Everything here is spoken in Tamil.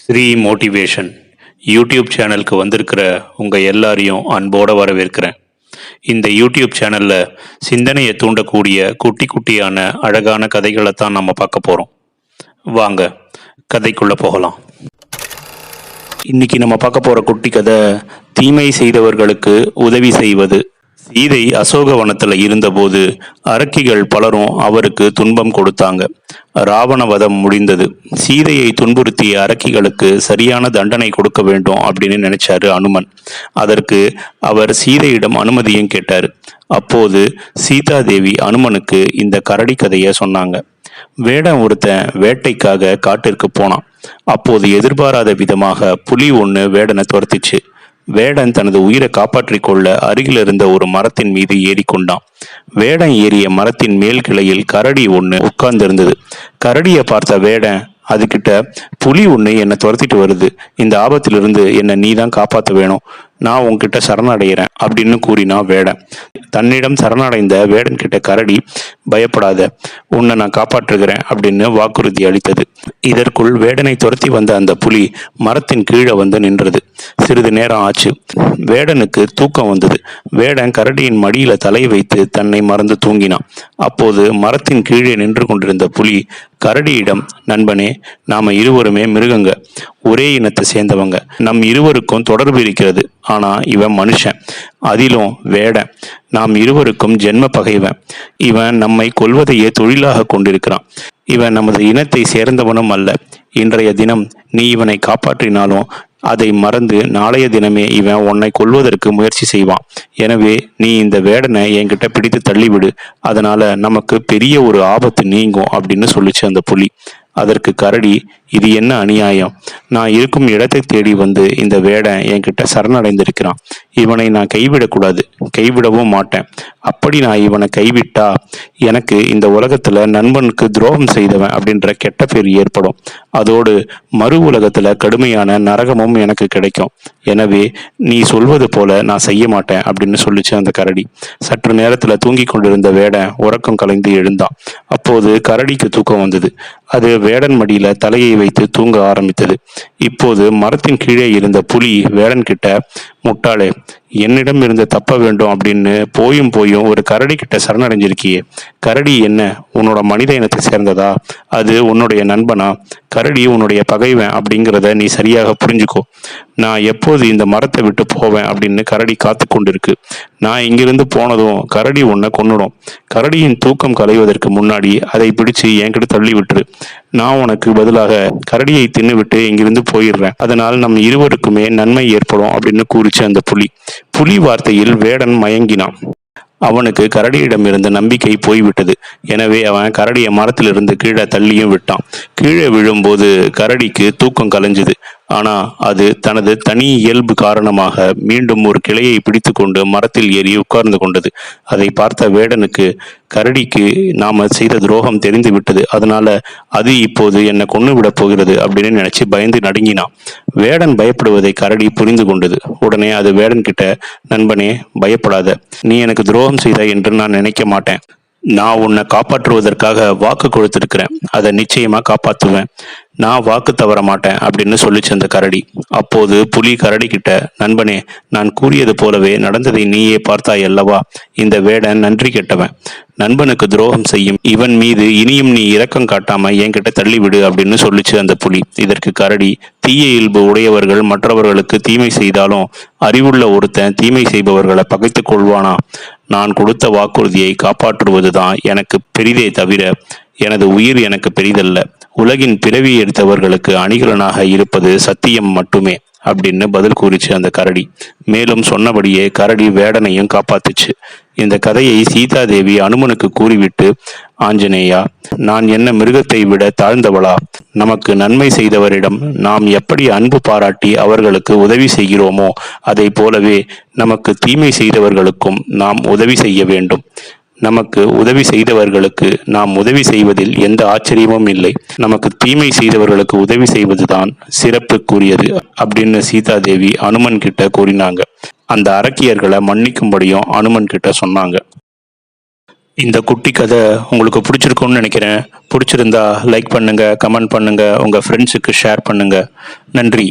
ஸ்ரீ மோட்டிவேஷன் யூடியூப் சேனலுக்கு வந்திருக்கிற உங்கள் எல்லாரையும் அன்போடு வரவேற்கிறேன். இந்த யூடியூப் சேனலில் சிந்தனையை தூண்டக்கூடிய குட்டி குட்டியான அழகான கதைகளை தான் நம்ம பார்க்க போகிறோம் வாங்க கதைக்குள்ளே போகலாம். இன்னைக்கு நம்ம பார்க்க போகிற குட்டி கதை தீமை செய்தவர்களுக்கு உதவி செய்வது. சீதை அசோகவனத்தில் இருந்தபோது அரக்கிகள் பலரும் அவருக்கு துன்பம் கொடுத்தாங்க. ராவணவதம் முடிந்தது. சீதையை துன்புறுத்திய அரக்கிகளுக்கு சரியான தண்டனை கொடுக்க வேண்டும் அப்படின்னு நினைச்சாரு அனுமன். அதற்கு அவர் சீதையிடம் அனுமதியும் கேட்டார். அப்போது சீதாதேவி அனுமனுக்கு இந்த கரடி கதையை சொன்னாங்க. வேடம் ஒருத்தன் வேட்டைக்காக காட்டிற்கு போனான். அப்போது எதிர்பாராத விதமாக புலி ஒன்று வேடனை துரத்திச்சு. வேடன் தனது உயிரை காப்பாற்றிக் கொள்ள அருகில் இருந்த ஒரு மரத்தின் மீது ஏறிக்கொண்டான். வேடன் ஏறிய மரத்தின் மேல் கிளையில் கரடி ஒன்று உட்கார்ந்திருந்தது. கரடியை பார்த்த வேடன் அதுகிட்ட புலி ஒன்று என்னை துரத்திட்டு வருது. இந்த ஆபத்திலிருந்து என்னை நீ தான் காப்பாற்ற வேணும். நான் உங்ககிட்ட சரணடைகிறேன் அப்படின்னு கூறினா வேடன். தன்னிடம் சரணடைந்த வேடன் கிட்ட கரடி பயப்படாத உன்னை நான் காப்பாற்றுகிறேன் அப்படின்னு வாக்குறுதி அளித்தது. இதற்குள் வேடனை துரத்தி வந்த அந்த புலி மரத்தின் கீழே வந்து நின்றது. சிறிது நேரம் ஆச்சு. வேடனுக்கு தூக்கம் வந்தது. வேடன் கரடியின் மடியில தலை வைத்து தன்னை மறந்து தூங்கினான். அப்போது மரத்தின் கீழே நின்று கொண்டிருந்த புலி கரடியிடம் நண்பனே நாம இருவருமே மிருகங்க. ஒரே இனத்தை சேர்ந்தவங்க. நம் இருவருக்கும் தொடர்பு இருக்கிறது. ஆனா இவன் மனுஷன். அதிலும் வேடன் நாம் இருவருக்கும் ஜென்ம பகைவன். இவன் நம்மை கொல்வதையே தொழிலாக கொண்டிருக்கிறான். இவன் நமது இனத்தை சேர்ந்தவனும் அல்ல. இன்றைய தினம் நீ இவனை காப்பாற்றினாலும் அதை மறந்து நாளைய தினமே இவன் உன்னை கொல்வதற்கு முயற்சி செய்வான். எனவே நீ இந்த வேடனை என்கிட்ட பிடித்து தள்ளிவிடு. அதனால நமக்கு பெரிய ஒரு ஆபத்து நீங்கும் அப்படின்னு சொல்லிச்சு அந்த புலி. அதற்கு கரடி இது என்ன அநியாயம்? நான் இருக்கும் இடத்தை தேடி வந்து இந்த வேடன் என்கிட்ட சரணடைந்திருக்கிறான். இவனை நான் கைவிடக்கூடாது கைவிடவும் மாட்டேன். அப்படி நான் இவனை கைவிட்டா எனக்கு இந்த உலகத்துல நண்பனுக்கு துரோகம் செய்தவன் அப்படின்ற கெட்ட பேர் ஏற்படும். அதோடு மறு உலகத்துல கடுமையான நரகமும் எனக்கு கிடைக்கும். எனவே நீ சொல்வது போல நான் செய்ய மாட்டேன் அப்படின்னு சொல்லிச்சு அந்த கரடி. சற்று நேரத்துல தூங்கி கொண்டிருந்த வேடன் உறக்கம் கலைந்து எழுந்தான். அப்போது கரடிக்கு தூக்கம் வந்தது. அது வேடன் மடியில தலையை வைத்து தூங்க ஆரம்பித்தது. இப்போது மரத்தின் கீழே இருந்த புலி வேடன் கிட்ட முட்டாளே என்னிடம் இருந்து தப்ப வேண்டும் அப்படின்னு போயும் போயும் ஒரு கரடி கிட்ட சரணடைஞ்சிருக்கியே. கரடி என்ன உன்னோட மனித இனத்தை சேர்ந்ததா? அது உன்னுடைய நண்பனா? கரடி உன்னுடைய பகைவன் அப்படிங்கிறத நீ சரியாக புரிஞ்சுக்கோ. நான் எப்போது இந்த மரத்தை விட்டு போவேன் அப்படின்னு கரடி காத்து கொண்டிருக்கு. நான் இங்கிருந்து போனதும் கரடி உன்னை கொன்னுடும். கரடியின் தூக்கம் கலைவதற்கு முன்னாடி அதை பிடிச்சு என்கிட்ட தள்ளி விட்டுரு நான் உனக்கு பதிலாக கரடியை தின்னுவிட்டு இங்கிருந்து போயிடுறேன். அதனால் நம் இருவருக்குமே நன்மை ஏற்படும் அப்படின்னு கூறிச்சு அந்த புலி. புலி வார்த்தையில் வேடன் மயங்கினான். அவனுக்கு கரடியிடம் இருந்த நம்பிக்கை போய்விட்டது. எனவே அவன் கரடியை மரத்திலிருந்து கீழே தள்ளியும் விட்டான். கீழே விழும்போது கரடிக்கு தூக்கம் கலைஞ்சுது. ஆனா அது தனது தனி இயல்பு காரணமாக மீண்டும் ஒரு கிளையை பிடித்துக்கொண்டு மரத்தில் ஏறி உட்கார்ந்து கொண்டது. அதை பார்த்த வேடனுக்கு கரடிக்கு நாம செய்த துரோகம் தெரிந்து விட்டது. அதனால அது இப்போது என்னை கொண்டு விட போகிறது அப்படின்னு நினைச்சு பயந்து நடுங்கினான். வேடன் பயப்படுவதை கரடி புரிந்து கொண்டது. உடனே அது வேடன் கிட்ட நண்பனே பயப்படாத. நீ எனக்கு துரோகம் செய்த என்று நான் நினைக்க மாட்டேன். நான் உன்னை காப்பாற்றுவதற்காக வாக்கு கொடுத்துருக்கிறேன். அதை நிச்சயமா காப்பாற்றுவேன் நான் வாக்கு தவற மாட்டேன் அப்படின்னு சொல்லிச்சு அந்த கரடி. அப்போது புலி கரடி கிட்ட நண்பனே நான் கூறியது போலவே நடந்ததை நீயே பார்த்தாய் அல்லவா? இந்த வேடன் நன்றி கெட்டவன். நண்பனுக்கு துரோகம் செய்யும். இவன் மீது இனியும் நீ இரக்கம் காட்டாம என்கிட்ட தள்ளிவிடு அப்படின்னு சொல்லிச்சு அந்த புலி. இதற்கு கரடி தீய இயல்பு உடையவர்கள் மற்றவர்களுக்கு தீமை செய்தாலும் அறிவுள்ள ஒருத்தன் தீமை செய்பவர்களை பகைத்துக் கொள்வானா? நான் கொடுத்த வாக்குறுதியை காப்பாற்றுவதுதான் எனக்கு பெரிதே தவிர எனது உயிர் எனக்கு பெரிதல்ல. உலகின் பிறவி எடுத்தவர்களுக்கு அணிகலனாக இருப்பது சத்தியம் மட்டுமே அப்படின்னு பதில் கூறிச்சு அந்த கரடி. மேலும் சொன்னபடியே கரடி வேடனையும் காப்பாத்துச்சு. இந்த கதையை சீதாதேவி அனுமனுக்கு கூறிவிட்டு ஆஞ்சநேயா நான் என்ன மிருகத்தை விட தாழ்ந்தவளா? நமக்கு நன்மை செய்தவரிடம் நாம் எப்படி அன்பு பாராட்டி அவர்களுக்கு உதவி செய்கிறோமோ அதை போலவே நமக்கு தீமை செய்தவர்களுக்கும் நாம் உதவி செய்ய வேண்டும். நமக்கு உதவி செய்தவர்களுக்கு நாம் உதவி செய்வதில் எந்த ஆச்சரியமும் இல்லை. நமக்கு தீமை செய்தவர்களுக்கு உதவி செய்வதுதான் சிறப்புக்குரியது அப்படின்னு சீதாதேவி அனுமன் கிட்ட கூறினாங்க. அந்த அரக்கியர்களை மன்னிக்கும்படியும் அனுமன் கிட்ட சொன்னாங்க. இந்த குட்டி கதை உங்களுக்கு பிடிச்சிருக்கும்னு நினைக்கிறேன். பிடிச்சிருந்தா லைக் பண்ணுங்கள் கமெண்ட் பண்ணுங்கள் உங்கள் ஃப்ரெண்ட்ஸுக்கு ஷேர் பண்ணுங்கள் நன்றி.